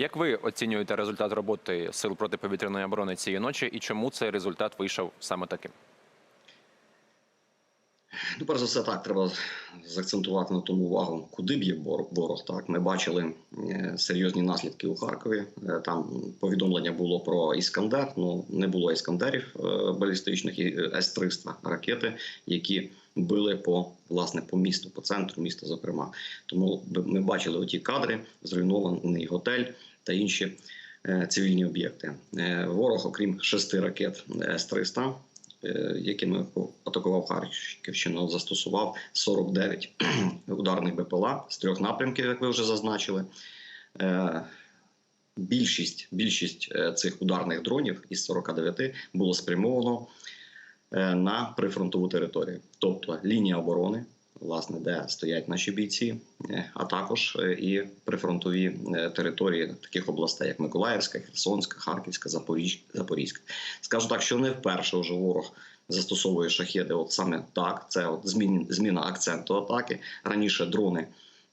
Як ви оцінюєте результат роботи сил протиповітряної оборони цієї ночі, і чому цей результат вийшов саме таким? Ну, перш за все, так треба заакцентувати на тому увагу, куди б'є ворог. Так, ми бачили е, серйозні наслідки у Харкові. Е, Там повідомлення було про Іскандер. Ну не було іскандерів е, балістичних і е, С-300 ракети, які били по власне по місту, по центру міста, зокрема. Тому ми бачили оті кадри, зруйнований готель та інші е, цивільні об'єкти. Е, Ворог, окрім шести ракет С-300, е, якими атакував Харківщину, застосував 49 ударних БПЛА з трьох напрямків, як ви вже зазначили. Більшість, більшість цих ударних дронів із 49 було спрямовано на прифронтову територію, тобто лінія оборони, власне, де стоять наші бійці, е, а також е, і прифронтові е, території таких областей, як Миколаївська, Херсонська, Харківська, Запорізька. Скажу так, що не вперше вже ворог застосовує шахеди. От саме так, це от змін, зміна акценту атаки. Раніше дрони.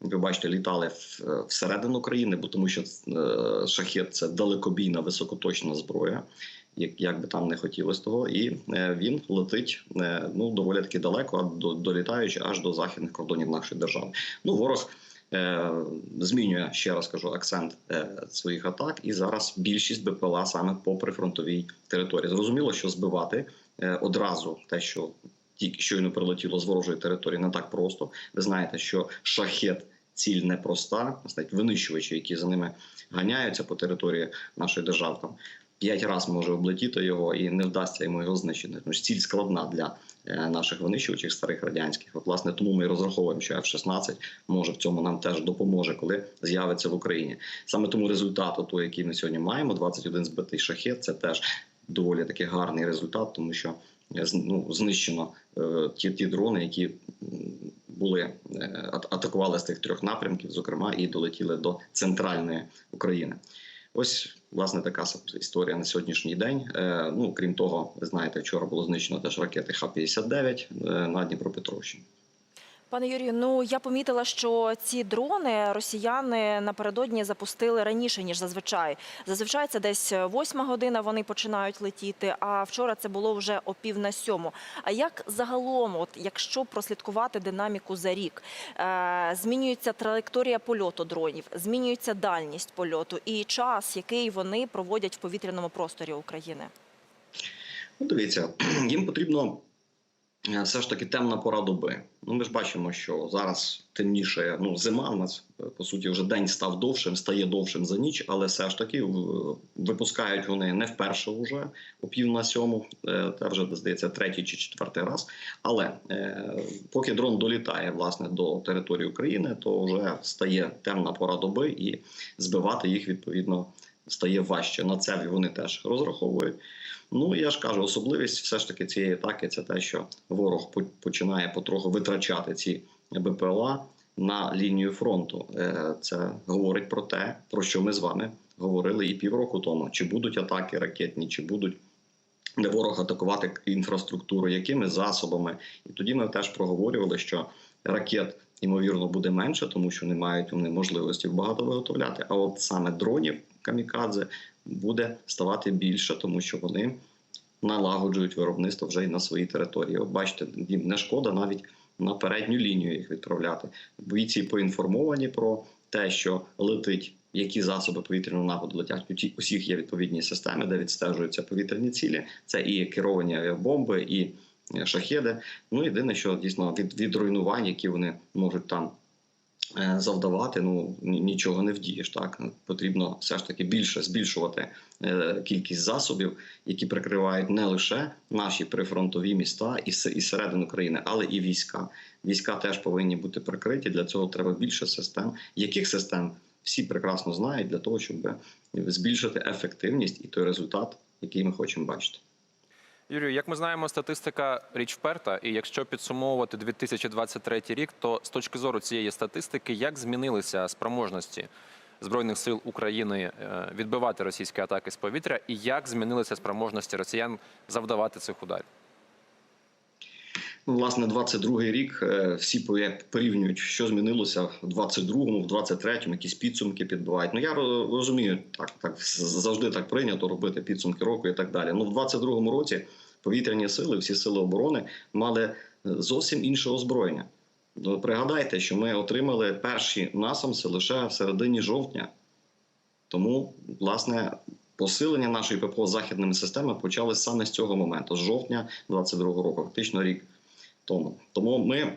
Ви бачите, літали в- всередину країни, бо тому що е, шахет це далекобійна високоточна зброя, як, як би там не хотілося того, і е, він летить е, ну доволі таки далеко, до, долітаючи аж до західних кордонів нашої держави. Ну ворог е, змінює ще раз кажу акцент своїх атак, і зараз більшість БПЛА саме по прифронтовій території. Зрозуміло, що збивати одразу те, що тільки щойно прилетіло з ворожої території, не так просто. Ви знаєте, що шахет. Ціль непроста, знають, винищувачі, які за ними ганяються по території нашої держави. Там п'ять разів може облетіти його і не вдасться йому його знищити. Тому що ціль складна для е, наших винищувачів старих радянських. От, власне, тому ми і розраховуємо, що F-16 може в цьому нам теж допоможе, коли з'явиться в Україні. Саме тому результат, той, який ми сьогодні маємо, 21 збитий шахет, це теж доволі таки гарний результат, тому що е, ну, знищено е, ті, ті дрони, які були атакували з тих трьох напрямків, зокрема, і долетіли до центральної України. Ось власне така історія на сьогоднішній день. Е, ну крім того, ви знаєте, вчора було знищено теж ракети Х-59 е, на Дніпропетровщині. Пане Юрію, ну я помітила, що ці дрони росіяни напередодні запустили раніше ніж зазвичай. Зазвичай це десь восьма година. Вони починають летіти. А вчора це було вже о пів на сьому. А як загалом, от якщо прослідкувати динаміку за рік, е, змінюється траєкторія польоту дронів, змінюється дальність польоту і час, який вони проводять в повітряному просторі України. Ну, дивіться, їм потрібно все ж таки темна пора доби. Ну, ми ж бачимо, що зараз темніше, ну, зима у нас, е, по суті, вже день став довшим, стає довшим за ніч, але все ж таки випускають вони не вперше вже о пів на сьому, е, це вже, здається, третій чи четвертий раз. Але е, поки дрон долітає власне до території України, то вже стає темна пора доби і збивати їх відповідно стає важче. На це вони теж розраховують. Ну я ж кажу, особливість все ж таки цієї атаки це те, що ворог починає потроху витрачати ці БПЛА на лінію фронту. Е, Це говорить про те, про що ми з вами говорили і півроку тому. Чи будуть атаки ракетні, чи будуть де ворог атакувати інфраструктуру, якими засобами. І тоді ми теж проговорювали, що ракет ймовірно буде менше, тому що не мають вони можливості багато виготовляти. А от саме дронів камікадзе буде ставати більше, тому що вони налагоджують виробництво вже й на своїй території. От бачите, їм не шкода навіть на передню лінію їх відправляти. Бійці поінформовані про те, що летить. Які засоби повітряного нападу летять? У усіх є відповідні системи, де відстежуються повітряні цілі. Це і керовані авіабомби, і е, шахеди. Ну єдине, що дійсно від, від руйнувань, які вони можуть там завдавати, ну нічого не вдієш. Так потрібно все ж таки більше збільшувати е, кількість засобів, які прикривають не лише наші прифронтові міста і середину країни, але і війська. Війська теж повинні бути прикриті. Для цього треба більше систем. Яких систем всі прекрасно знають для того, щоб збільшити ефективність і той результат, який ми хочемо бачити. Юрію, як ми знаємо, статистика річ вперта, і якщо підсумовувати 2023 рік, то з точки зору цієї статистики, як змінилися спроможності збройних сил України е, відбивати російські атаки з повітря, і як змінилися спроможності росіян завдавати цих ударів? Ну, власне, 22-й рік е, всі порівнюють, що змінилося в 22-му, в 23-му, якісь підсумки підбивають. Ну я розумію, так, так завжди так прийнято робити підсумки року і так далі. Ну, в 22-му році повітряні сили, всі сили оборони мали е, зовсім інше озброєння. Ну, пригадайте, що ми отримали перші насамси лише в середині жовтня. Тому, власне, посилення нашої ППО західними системами почалось саме з цього моменту, з жовтня 22-го року, фактично рік тому. Тому ми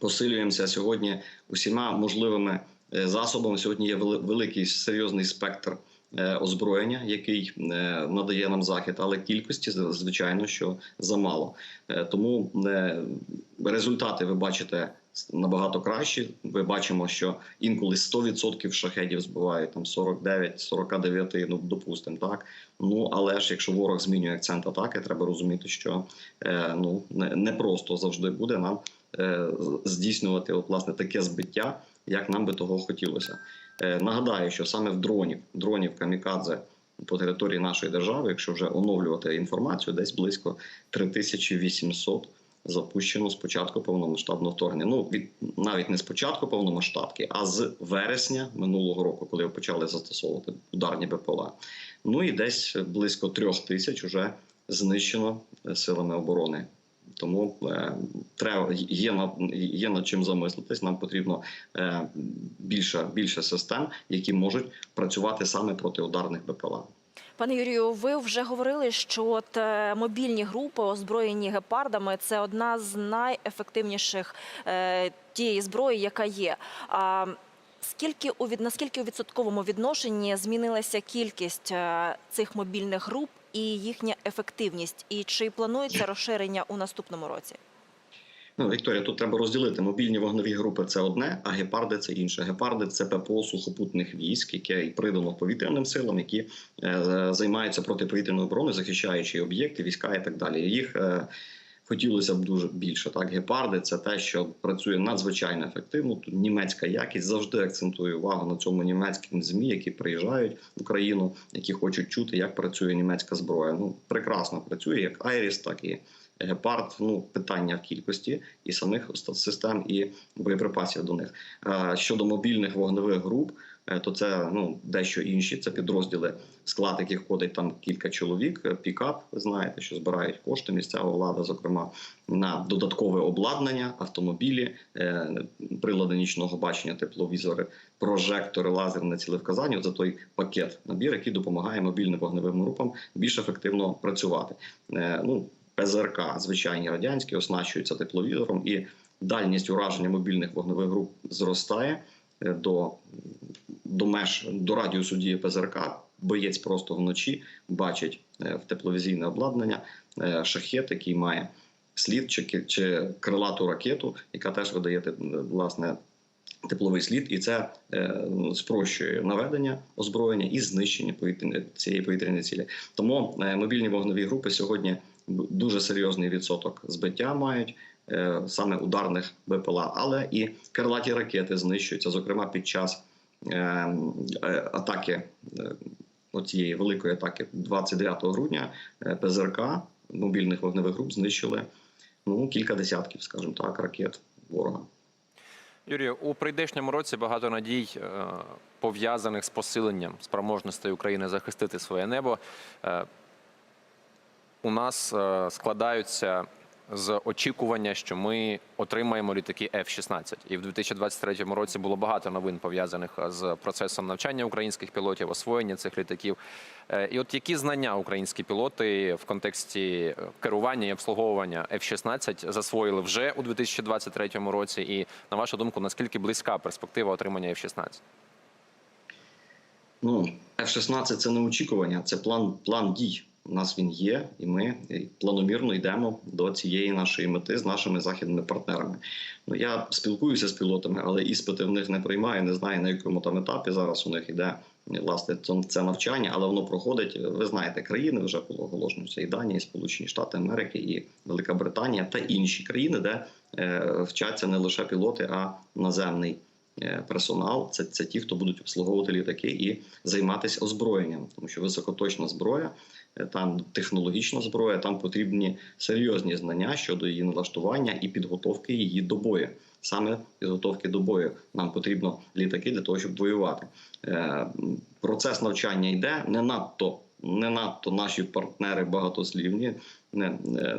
посилюємося сьогодні усіма можливими е, засобами. Сьогодні є великий серйозний спектр е, озброєння, який е, надає нам захід, але кількості звичайно, що замало. Тому результати ви бачите набагато кращі. Ви бачимо, що інколи 100% шахедів збивають там 49, 49, ну допустимо, так. Ну але ж якщо ворог змінює акцент атаки, треба розуміти, що е, ну не, не просто завжди буде нам е, здійснювати от, власне таке збиття, як нам би того хотілося. Е, нагадаю, що саме в дронів, дронів камікадзе по території нашої держави, якщо вже оновлювати інформацію, десь близько 3800 запущено з початку повномасштабного вторгнення. Ну від навіть не з початку повномасштабки, а з вересня минулого року, коли почали застосовувати ударні БПЛА. Ну і десь близько трьох тисяч вже знищено е, силами оборони. Тому е, треба є над є над чим замислитись. Нам потрібно е, більше більше систем, які можуть працювати саме проти ударних БПЛА. Пане Юрію, ви вже говорили, що от е, мобільні групи, озброєні гепардами, це одна з найефективніших е, тієї зброї, яка є. А скільки у від наскільки у відсотковому відношенні змінилася кількість е, цих мобільних груп і їхня ефективність? І чи планується розширення у наступному році? Ну, Вікторія, тут треба розділити мобільні вогневі групи це одне, а гепарди це інше. Гепарди це ППО сухопутних військ, яке і придано повітряним силам, які е, займаються протиповітряною обороною, захищаючи об'єкти, війська і так далі. Їх е, хотілося б дуже більше. Так, гепарди це те, що працює надзвичайно ефективно. Тут німецька якість завжди акцентує увагу на цьому німецьким змі, які приїжджають в Україну, які хочуть чути, як працює німецька зброя. Ну прекрасно працює як Айріс, так і гепард. Ну питання в кількості і самих систем, і боєприпасів до них. Е, Щодо мобільних вогневих груп, е, то це ну дещо інші. Це підрозділи, склад яких входить там кілька чоловік. е, Пікап, знаєте, що збирають кошти місцева влада, зокрема на додаткове обладнання, автомобілі, прилади нічного бачення, тепловізори, прожектори, лазерне цілевказання. Це той пакет набір, який допомагає мобільним вогневим групам більш ефективно працювати. Ну ПЗРК, звичайні радянські, оснащуються тепловізором, і дальність ураження мобільних вогневих груп зростає е, до, до меж до радіусу дії ПЗРК. Боєць просто вночі бачить е, в тепловізійне обладнання е, шахет, який має слід чи, чи крилату ракету, яка теж видає власне тепловий слід, і це е, спрощує наведення озброєння і знищення повітряної цієї повітряної цілі. Тому е, мобільні вогневі групи сьогодні дуже серйозний відсоток збиття мають. е, Саме ударних БПЛА, але і крилаті ракети знищуються, зокрема під час е, е, атаки оцієї великої атаки 29 грудня ПЗРК мобільних вогневих груп знищили ну кілька десятків, скажімо так, ракет ворога. Юрію, у прийдешньому році багато надій пов'язаних з посиленням спроможностей України захистити своє небо. Е, у нас е, складаються з очікування, що ми отримаємо літаки F-16. І в 2023 році було багато новин пов'язаних з процесом навчання українських пілотів, освоєння цих літаків. Е, І от які знання українські пілоти в контексті е, керування і обслуговування F-16 засвоїли вже у 2023 році? І на вашу думку, наскільки близька перспектива отримання F-16? Ну, F-16 – це не очікування, це план, план дій. У нас він є, і ми планомірно йдемо до цієї нашої мети з нашими західними партнерами. Ну я спілкуюся з пілотами, але іспити в них не приймаю. Не знаю на якому там етапі зараз у них іде власне це- навчання, але воно проходить. Ви знаєте, країни вже це і Данія, і Сполучені Штати Америки, і Велика Британія та інші країни, де е, вчаться не лише пілоти, а наземний е, персонал, це, це ті, хто будуть обслуговувати літаки і займатися озброєнням, тому що високоточна зброя, там технологічна зброя, там потрібні серйозні знання щодо її налаштування і підготовки її до бою. Саме підготовки до бою нам потрібно літаки для того, щоб воювати. Е, Процес навчання йде не надто, не надто наші партнери багатослівні. Не, не,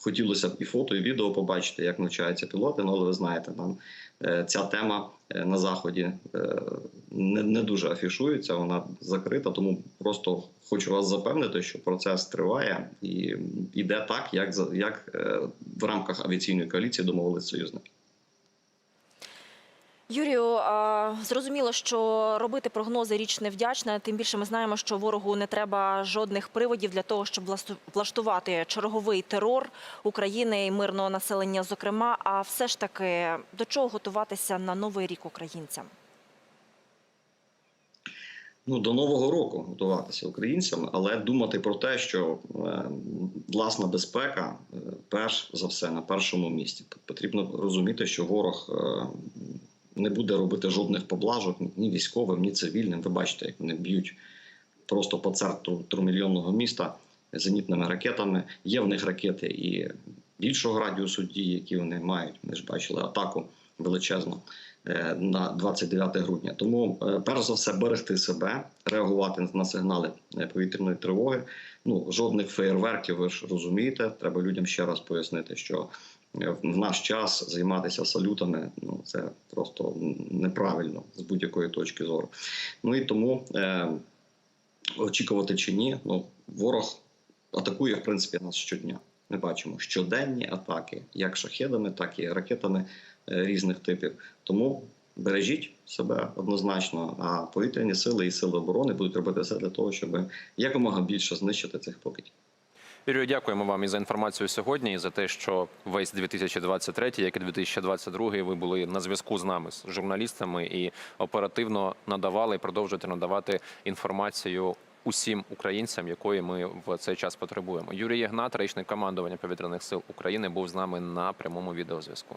хотілося б і фото, і відео побачити, як навчаються пілоти. Ну, але ви знаєте, там е, ця тема е, на заході е, не, не дуже афішується, вона закрита. Тому просто хочу вас запевнити, що процес триває і йде так, як як в рамках авіаційної коаліції домовились союзники. Юрію, зрозуміло, що робити прогнози річ невдячна. Тим більше ми знаємо, що ворогу не треба жодних приводів для того, щоб влаштувати черговий терор України і мирного населення. Зокрема, а все ж таки до чого готуватися на новий рік українцям? ну, до нового року готуватися українцям, але думати про те, що е, власна безпека, е, перш за все, на першому місці. Потрібно розуміти, що ворог е, не буде робити жодних поблажок ні військовим, ні цивільним. Ви бачите, як вони б'ють просто по центру тримільйонного міста зенітними ракетами. Є в них ракети і більшого радіусу дії, які вони мають. Ми ж бачили атаку величезну е, на 29 грудня. Тому, е, перш за все, берегти себе, реагувати на сигнали е, повітряної тривоги. Ну жодних феєрверків, ви ж розумієте. Треба людям ще раз пояснити, що в наш час займатися салютами ну це просто неправильно з будь-якої точки зору. Ну і тому е, очікувати чи ні, ну ворог атакує в принципі нас щодня. Ми бачимо щоденні атаки, як шахедами, так і ракетами е, різних типів. Тому бережіть себе однозначно. А повітряні сили і сили оборони будуть робити все для того, щоб якомога більше знищити цих покидьків. Юрію, дякуємо вам і за інформацію сьогодні, і за те, що весь 2023, як і 2022, ви були на зв'язку з нами, з журналістами, і оперативно надавали і продовжуєте надавати інформацію усім українцям, якої ми в цей час потребуємо. Юрій Єгнат, речник командування повітряних сил України, був з нами на прямому відеозв'язку.